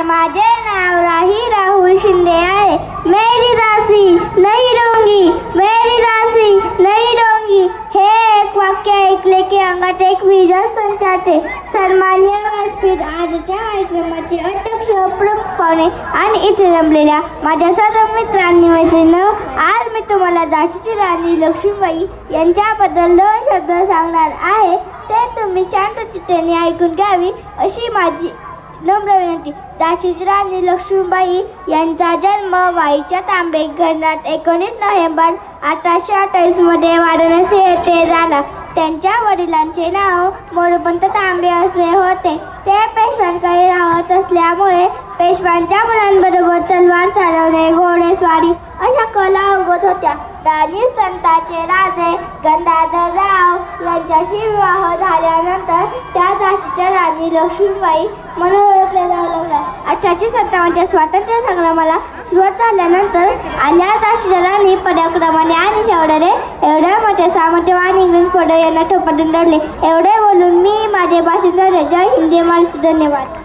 नमस्कार माझे नाव राही राहुल शिंदे आहे. मेरी दासी नाही डोंगी मेरी दासी नाही डोंगी हे एक वाक्य ऐकले की अंगात एक विजय संचारते. सन्मान्य व्यासपीठ आजच्या कार्यक्रमाचे अध्यक्ष प्रमुख पाहुणे आणि इथे जमलेल्या माझ्या सर्व मित्रांनी मैत्रिणी आज मी तुम्हाला दाशीची राणी लक्ष्मीबाई यांच्याबद्दल दोन शब्द सांगणार आहे. ते तुम्ही शांत चित्तेने ऐकून घ्यावी अशी माझी नम्र विनंती. दाशीची राणी लक्ष्मीबाई यांचा जन्म वाईच्या तांबे घरात एकोणीस नोव्हेंबर अठराशे अठ्ठावीसमध्ये वाराणसी येथे झाला. त्यांच्या वडिलांचे नाव मोरपंत तांबे असे होते. ते पेशव्यांकडे राहत असल्यामुळे पेशव्यांच्या मुलांबरोबर तलवार चालवणे घोडेस्वारी अशा कला अवगत होत्या. राणी संतांचे राजे गंगाधरराव यांच्याशी विवाह झाल्यानंतर राणी लक्ष्मीबाई म्हणून ओळखल्या जाऊ लागल्या. अठराशे सत्तावन्नच्या स्वातंत्र्य संग्रामाला सुरुवात झाल्यानंतर आल्या झाशीच्या राणी पराक्रमाने आणि शौर्याने एवढ्या मोठ्या सामर्थ्यवान इंग्रज पडव यांना ठोपटून लढले एवढे बोलून मी माझे भाषण झाले जय हिंदी महाराष्ट्र. धन्यवाद.